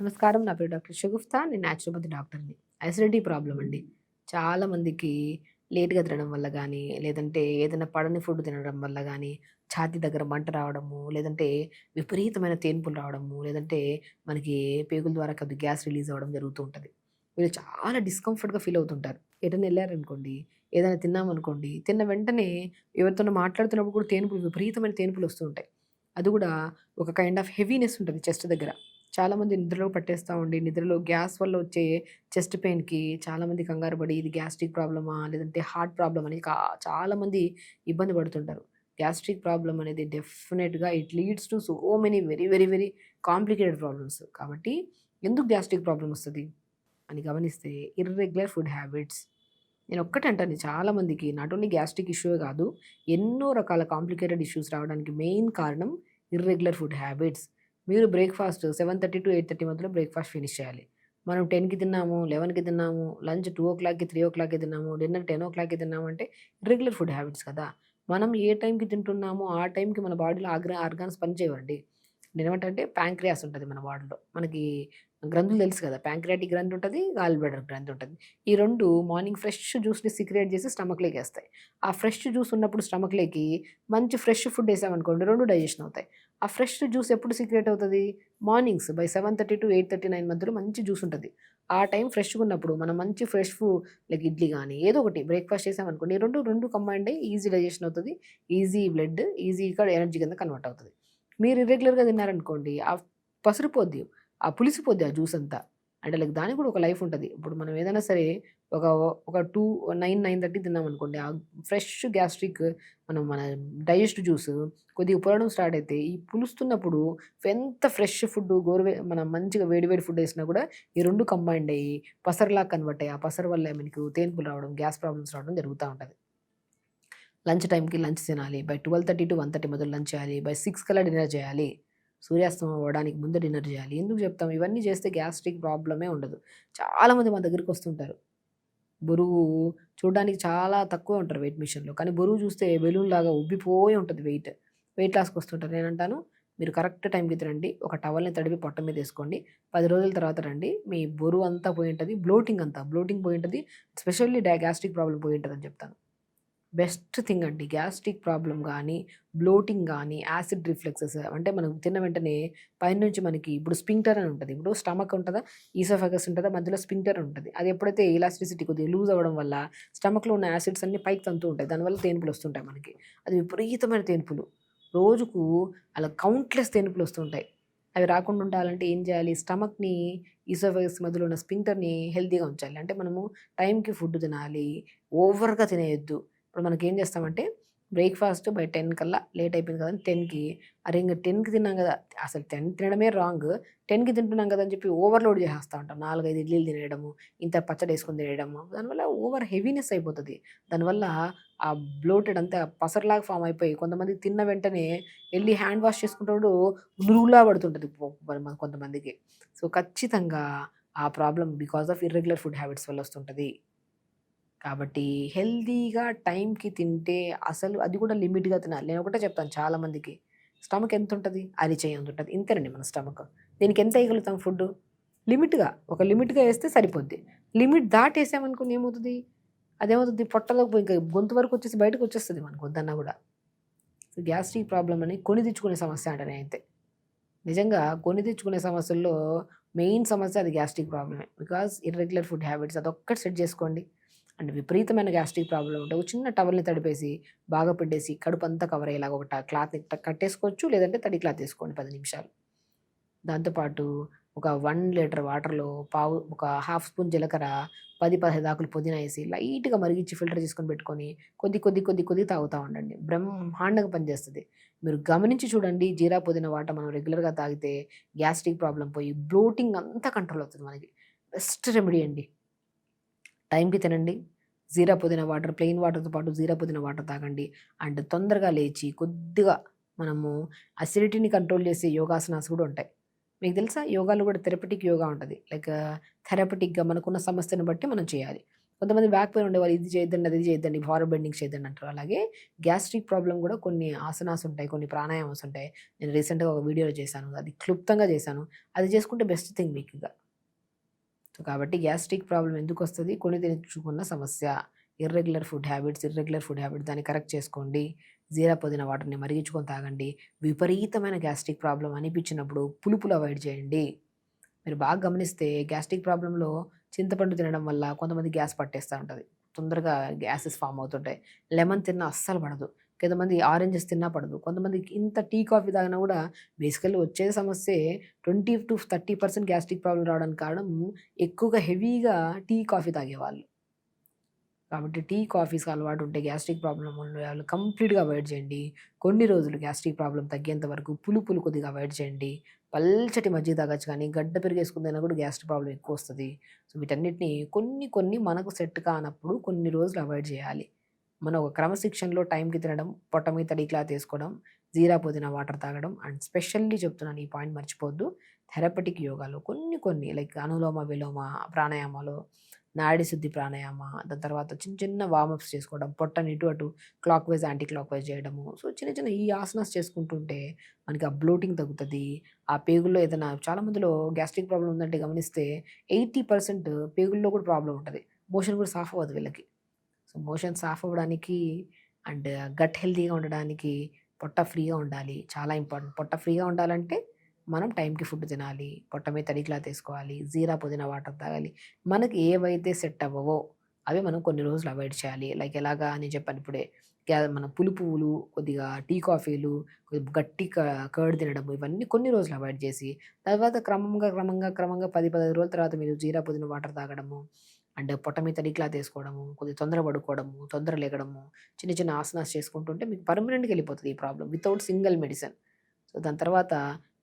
నమస్కారం. నా పేరు డాక్టర్ షగుఫ్తా నేను న్యాచురోపతి డాక్టర్ని. అసిడిటీ ప్రాబ్లం అండి. చాలామందికి లేట్గా తినడం వల్ల కానీ లేదంటే ఏదైనా పడని ఫుడ్ తినడం వల్ల కానీ ఛాతీ దగ్గర మంట రావడము లేదంటే విపరీతమైన తేన్పులు రావడము లేదంటే మనకి పేగుల ద్వారా కొద్ది గ్యాస్ రిలీజ్ అవ్వడం జరుగుతూ ఉంటుంది. వీళ్ళు చాలా డిస్కంఫర్ట్గా ఫీల్ అవుతుంటారు. ఎటైనా వెళ్ళారనుకోండి ఏదైనా తిన్నామనుకోండి తిన్న వెంటనే ఎవరితోనో మాట్లాడుతున్నప్పుడు కూడా తేనుపులు విపరీతమైన తేనుపులు వస్తూ ఉంటాయి. అది కూడా ఒక కైండ్ ఆఫ్ హెవీనెస్ ఉంటుంది చెస్ట్ దగ్గర. చాలామంది నిద్రలో పట్టేస్తూ ఉండి నిద్రలో గ్యాస్ వల్ల వచ్చే చెస్ట్ పెయిన్కి చాలామంది కంగారు పడి ఇది గ్యాస్ట్రిక్ ప్రాబ్లమా లేదంటే హార్ట్ ప్రాబ్లమ్ అని చాలామంది ఇబ్బంది పడుతుంటారు. గ్యాస్ట్రిక్ ప్రాబ్లం అనేది డెఫినెట్గా it leads to so many very very very complicated problems. కాబట్టి ఎందుకు గ్యాస్ట్రిక్ ప్రాబ్లం వస్తుంది? అని గమనిస్తే ఇర్రెగ్యులర్ ఫుడ్ హ్యాబిట్స్. నేను ఒక్కటే అంటాను చాలామందికి నాట్ ఓన్లీ గ్యాస్ట్రిక్ ఇష్యూ కాదు ఎన్నో రకాల కాంప్లికేటెడ్ ఇష్యూస్ రావడానికి మెయిన్ కారణం ఇర్రెగ్యులర్ ఫుడ్ హ్యాబిట్స్. మీరు breakfast seven thirty to eight thirty మధ్యలో బ్రేక్ఫాస్ట్ ఫినిష్ చేయాలి. మనం టెన్కి తిన్నాము లెవెన్కి తిన్నాము లంచ్ టూ ఓ క్లాక్కి త్రీ ఓ క్లాక్కి తిన్నాము డిన్నర్ టెన్ ఓ క్లాక్కి తిన్నాము అంటే రెగ్యులర్ ఫుడ్ హ్యాబిట్స్ కదా. మనం ఏ టైంకి తింటున్నామో ఆ టైంకి మన బాడీలో ఆగ్ర ఆర్గాన్స్ పనిచేయవండి. నేను ప్యాంక్రియాస్ ఉంటుంది మన బాడీలో మనకి గ్రంథులు తెలుసు కదా ప్యాంక్రియాటిక్ గ్రంథి ఉంటుంది గాల్ బ్లడర్ గ్రంథి ఉంటుంది. ఈ రెండు మార్నింగ్ ఫ్రెష్ జ్యూస్ని సిక్రియేట్ చేసి స్టమక్లోకి వేస్తాయి. ఆ ఫ్రెష్ జ్యూస్ ఉన్నప్పుడు స్టమక్లోకి మంచి ఫ్రెష్ ఫుడ్ వేసామనుకోండి రెండు డైజెషన్ అవుతాయి. ఆ ఫ్రెష్ జ్యూస్ ఎప్పుడు సీక్రెట్ అవుతుంది? Mornings by seven thirty to eight thirty nine మధ్యలో మంచి జ్యూస్ ఉంటుంది. ఆ టైం ఫ్రెష్గా ఉన్నప్పుడు మనం మంచి ఫ్రెష్ ఫుడ్ లైక్ ఇడ్లీ కానీ ఏదో ఒకటి బ్రేక్ఫాస్ట్ చేసామనుకోండి రెండు రెండు కంబైండ్ అయ్యి ఈజీ డైజెషన్ అవుతుంది. ఈజీ బ్లడ్ ఈజీగా ఎనర్జీ కింద కన్వర్ట్ అవుతుంది. మీరు ఇర్రెగ్యులర్గా తిన్నారనుకోండి ఆ పసరిపోద్ది ఆ పులిసిపోద్ది ఆ జ్యూస్ అంతా అంటే లైక్ దానికి కూడా ఒక లైఫ్ ఉంటుంది. ఇప్పుడు మనం ఏదైనా సరే ఒక ఒక టూ నైన్ నైన్ థర్టీ తిన్నాం అనుకోండి ఆ ఫ్రెష్ గ్యాస్ట్రిక్ మనం మన డైజెస్ట్ జ్యూస్ కొద్దిగా పులడం స్టార్ట్ అయితే ఈ పులుస్తున్నప్పుడు ఎంత ఫ్రెష్ ఫుడ్ గోరువే మనం మంచిగా వేడి వేడి ఫుడ్ వేసినా కూడా ఈ రెండు కంబైండ్ అయ్యి పసర్లా కన్వర్ట్ అయ్యి ఆ పసర్ వల్ల మనకు తేన్పులు రావడం గ్యాస్ ప్రాబ్లమ్స్ రావడం జరుగుతూ ఉంటుంది. లంచ్ టైంకి లంచ్ తినాలి by twelve thirty to one thirty మొదలు లంచ్ చేయాలి బై సిక్స్ కల్లా డిన్నర్ చేయాలి. సూర్యాస్తమం అవ్వడానికి ముందు డిన్నర్ చేయాలి. ఎందుకు చెప్తాం? ఇవన్నీ చేస్తే గ్యాస్ట్రిక్ ప్రాబ్లమే ఉండదు. చాలామంది మా దగ్గరికి వస్తుంటారు. బరువు చూడడానికి చాలా తక్కువ ఉంటారు వెయిట్ మిషన్లో. కానీ బరువు చూస్తే బెలూన్ లాగా ఉబ్బిపోయి ఉంటుంది వెయిట్. వెయిట్ లాస్కి వస్తుంటారు. నేను అంటాను మీరు కరెక్ట్ టైంకి రండి. ఒక టవల్ని తడిపి పొట్ట మీద వేసుకోండి. పది రోజుల తర్వాత రండి. మీ బరువు అంతా పోయి ఉంటుంది. బ్లోటింగ్ అంతా బ్లోటింగ్ పోయి ఉంటుంది. స్పెషల్లీ డై ప్రాబ్లం పోయి ఉంటుంది అని చెప్తాను. బెస్ట్ థింగ్ అండి. గ్యాస్ట్రిక్ ప్రాబ్లం కానీ బ్లోటింగ్ కానీ యాసిడ్ రిఫ్లెక్సెస్ అంటే మనం తిన్న వెంటనే పైనుంచి మనకి ఇప్పుడు స్పింక్టర్ అని ఉంటుంది. ఇప్పుడు స్టమక్ ఉంటుందా? ఈసోఫాగస్ ఉంటుందా? మధ్యలో స్పింక్టర్ ఉంటుంది. అది ఎప్పుడైతే ఎలాస్టిసిటీ కొద్దిగా లూజ్ అవ్వడం వల్ల స్టమక్లో ఉన్న యాసిడ్స్ అన్ని పైకి తంతూ ఉంటాయి. దానివల్ల తేనుపులు వస్తుంటాయి మనకి. అది విపరీతమైన తేనుపులు. రోజుకు అలా కౌంట్లెస్ తేనుపులు వస్తుంటాయి. అవి రాకుండా ఉండాలంటే ఏం చేయాలి? స్టమక్ని ఈసోఫగస్ మధ్యలో ఉన్న స్పింక్టర్ని హెల్తీగా ఉంచాలి. అంటే మనము టైంకి ఫుడ్ తినాలి. ఓవర్గా తినేయొద్దు. ఇప్పుడు మనకి ఏం చేస్తామంటే బ్రేక్ఫాస్ట్ బై టెన్ కల్లా లేట్ అయిపోయింది కదా టెన్కి అరే ఇంకా టెన్కి తిన్నాం కదా అసలు టెన్ తినడమే రాంగ్ టెన్కి తింటున్నాం కదా అని చెప్పి ఓవర్లోడ్ చేసేస్తూ ఉంటాం. నాలుగైదు ఇడ్లీలు తినేయడము ఇంత పచ్చడి వేసుకొని తినేయడము. దానివల్ల ఓవర్ హెవీనెస్ అయిపోతుంది. దానివల్ల ఆ బ్లోటెడ్ అంతా పసరలాగా ఫామ్ అయిపోయి కొంతమంది తిన్న వెంటనే వెళ్ళి హ్యాండ్ వాష్ చేసుకుంటాడు నురుగులా పడుతుంటుంది కొంతమందికి. సో ఖచ్చితంగా ఆ problem because of irregular food habits వల్ల వస్తుంటుంది. కాబట్టి హెల్తీగా టైంకి తింటే అసలు అది కూడా లిమిట్గా తినాలి. నేను ఒకటే చెప్తాను చాలామందికి. స్టమక్ ఎంత ఉంటుంది అరిచేయి ఎంత ఉంటుంది ఇంతేనండి మన స్టమక్. దీనికి ఎంత వేయగలుగుతాం ఫుడ్ లిమిట్గా. ఒక లిమిట్గా వేస్తే సరిపోద్ది. లిమిట్ దాటేసామనుకుని ఏమవుతుంది? అదేమవుతుంది? పొట్టలోకి పోయి ఇంకా గొంతు వరకు వచ్చేసి బయటకు వచ్చేస్తుంది మనకు వద్దన్నా కూడా. గ్యాస్ట్రిక్ ప్రాబ్లం అని కొని తెచ్చుకునే సమస్య అంటనే అయితే నిజంగా కొని తెచ్చుకునే సమస్యల్లో మెయిన్ సమస్య అది గ్యాస్ట్రిక్ ప్రాబ్లమే. బికాస్ ఇర్రెగ్యులర్ ఫుడ్ హ్యాబిట్స్ అదొక్కటి సెట్ చేసుకోండి. అండ్ విపరీతమైన గ్యాస్ట్రిక్ ప్రాబ్లం ఉంటే ఒక చిన్న టవల్ని తడిపేసి బాగా పిండేసి కడుపు అంతా కవర్ అయ్యేలాగా ఒక క్లాత్ కట్టేసుకోవచ్చు లేదంటే తడి క్లాత్ వేసుకోండి పది నిమిషాలు. దాంతోపాటు ఒక వన్ లీటర్ వాటర్లో పావు ఒక హాఫ్ స్పూన్ జీలకర్ర పది పదిహేను ఆకులు పుదీనా వేసి లైట్గా మరిగించి ఫిల్టర్ చేసుకొని పెట్టుకొని కొద్ది కొద్ది కొద్ది కొద్ది తాగుతూ ఉండండి. బ్రహ్మాండంగా పనిచేస్తుంది. మీరు గమనించి చూడండి జీరా పుదీనా వాటర్ మనం రెగ్యులర్గా తాగితే గ్యాస్ట్రిక్ ప్రాబ్లం పోయి బ్లోటింగ్ అంతా కంట్రోల్ అవుతుంది మనకి. బెస్ట్ రెమెడీ అండి. టైంకి తినండి. జీరా పుదీనా వాటర్ ప్లెయిన్ వాటర్తో పాటు జీరా పుదీనా వాటర్ తాగండి. అండ్ తొందరగా లేచి కొద్దిగా మనము అసిడిటీని కంట్రోల్ చేసే యోగాసనాస్ కూడా ఉంటాయి. మీకు తెలుసా? యోగాలో కూడా థెరపటిక్ యోగా ఉంటుంది. లైక్ థెరపటిక్గా మనకున్న సమస్యను బట్టి మనం చేయాలి. కొంతమంది బ్యాక్ పెయిన్ ఉండేవాళ్ళు ఇది చేయొద్దండి అది చేయొద్దండి హారర్ బెండింగ్ చేయొద్దండి అంటారు. అలాగే గ్యాస్ట్రిక్ ప్రాబ్లం కూడా కొన్ని ఆసనాస్ ఉంటాయి కొన్ని ప్రాణాయామాస్ ఉంటాయి. నేను రీసెంట్గా ఒక వీడియోలో చేశాను. అది క్లుప్తంగా చేశాను. అది చేసుకుంటే బెస్ట్ థింగ్ మీకు ఇంకా. కాబట్టి గ్యాస్ట్రిక్ ప్రాబ్లం ఎందుకు వస్తుంది కొని తెచ్చుకున్న సమస్య. Irregular food habits irregular food habit దాన్ని కరెక్ట్ చేసుకోండి. జీరా పుదీనా వాటర్ని మరిగించుకొని తాగండి. విపరీతమైన గ్యాస్ట్రిక్ ప్రాబ్లం అనిపించినప్పుడు పులుపులు అవాయిడ్ చేయండి. మీరు బాగా గమనిస్తే గ్యాస్ట్రిక్ ప్రాబ్లంలో చింతపండు తినడం వల్ల కొంతమంది గ్యాస్ పట్టేస్తూ ఉంటుంది. తొందరగా గ్యాసెస్ ఫామ్ అవుతుంటాయి. లెమన్ తిన్న అస్సలు పడదు. కొంతమంది ఆరెంజెస్ తిన్నా పడదు. కొంతమంది ఇంత టీ కాఫీ తాగినా కూడా బేసికల్లీ వచ్చే సమస్య twenty to thirty percent gastric problem రావడానికి కారణం ఎక్కువగా హెవీగా టీ కాఫీ తాగేవాళ్ళు. కాబట్టి టీ కాఫీస్ అలవాటు ఉంటే గ్యాస్ట్రిక్ ప్రాబ్లం ఉండే వాళ్ళు కంప్లీట్గా అవాయిడ్ చేయండి. కొన్ని రోజులు గ్యాస్ట్రిక్ ప్రాబ్లం తగ్గేంత వరకు పులుపులు కొద్దిగా అవాయిడ్ చేయండి. పల్చటి మజ్జిగ తాగొచ్చు కానీ గడ్డ పెరిగేసుకుందైనా కూడా గ్యాస్ట్రిక్ ప్రాబ్లం ఎక్కువ వస్తుంది. సో వీటన్నిటిని కొన్ని కొన్ని మనకు సెట్ కానప్పుడు కొన్ని రోజులు అవాయిడ్ చేయాలి. మనం ఒక క్రమశిక్షణలో టైంకి తినడం పొట్ట మీద తడి క్లాత్ వేసుకోవడం జీరా పుదీనా వాటర్ తాగడం అండ్ స్పెషల్లీ చెప్తున్నాను ఈ పాయింట్ మర్చిపోవద్దు. థెరపటిక్ యోగాలు కొన్ని కొన్ని లైక్ అనులోమ విలోమ ప్రాణాయామాలు నాడి శుద్ధి ప్రాణాయామ దాని తర్వాత చిన్న చిన్న వార్మప్స్ చేసుకోవడం పొట్టని ఇటు అటు clockwise anticlockwise చేయడము. సో చిన్న చిన్న ఈ ఆసనాస్ చేసుకుంటుంటే మనకి ఆ బ్లోటింగ్ తగ్గుతుంది. ఆ పేగుల్లో ఏదైనా చాలా మందిలో గ్యాస్ట్రిక్ ప్రాబ్లం ఉందంటే గమనిస్తే ఎయిటీ పర్సెంట్ పేగుల్లో కూడా ప్రాబ్లం ఉంటుంది. మోషన్ కూడా సాఫ్ అవ్వదు వీళ్ళకి. సో మోషన్ సాఫ్ అవ్వడానికి అండ్ గట్ హెల్తీగా ఉండడానికి పొట్ట ఫ్రీగా ఉండాలి. చాలా ఇంపార్టెంట్. పొట్ట ఫ్రీగా ఉండాలంటే మనం టైంకి ఫుడ్ తినాలి. పొట్ట మీద తడి క్లాత్ వేసుకోవాలి. జీరా పుదీనా వాటర్ తాగాలి. మనకి ఏవైతే సెట్ అవ్వవో అవి మనం కొన్ని రోజులు అవాయిడ్ చేయాలి. లైక్ ఎలాగా అని చెప్పాను ఇప్పుడే మన మన పులుపులు కొద్దిగా టీ కాఫీలు కొద్దిగా గట్టి కర్డ్ తినడం ఇవన్నీ కొన్ని రోజులు అవాయిడ్ చేసి తర్వాత క్రమంగా క్రమంగా క్రమంగా పది పదిహేను రోజుల తర్వాత మీరు జీరా పుదీనా వాటర్ తాగడము అండ్ పొట్ట మీద తడికిలా తీసుకోవడము కొద్దిగా తొందర పడుకోవడము తొందర లేగడము చిన్న చిన్న ఆసనాస్ చేసుకుంటుంటే మీకు పర్మనెంట్గా వెళ్ళిపోతుంది ఈ problem without single medicine so దాని తర్వాత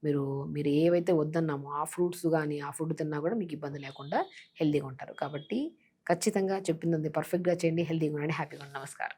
మీరు మీరు ఏవైతే వద్దన్నామో ఆ ఫ్రూట్స్ కానీ ఆ ఫుడ్ తిన్నా కూడా మీకు ఇబ్బంది లేకుండా హెల్తీగా ఉంటారు. కాబట్టి ఖచ్చితంగా చెప్పిందంది పర్ఫెక్ట్గా చేయండి హెల్తీగా ఉండండి హ్యాపీగా ఉండండి. నమస్కారం.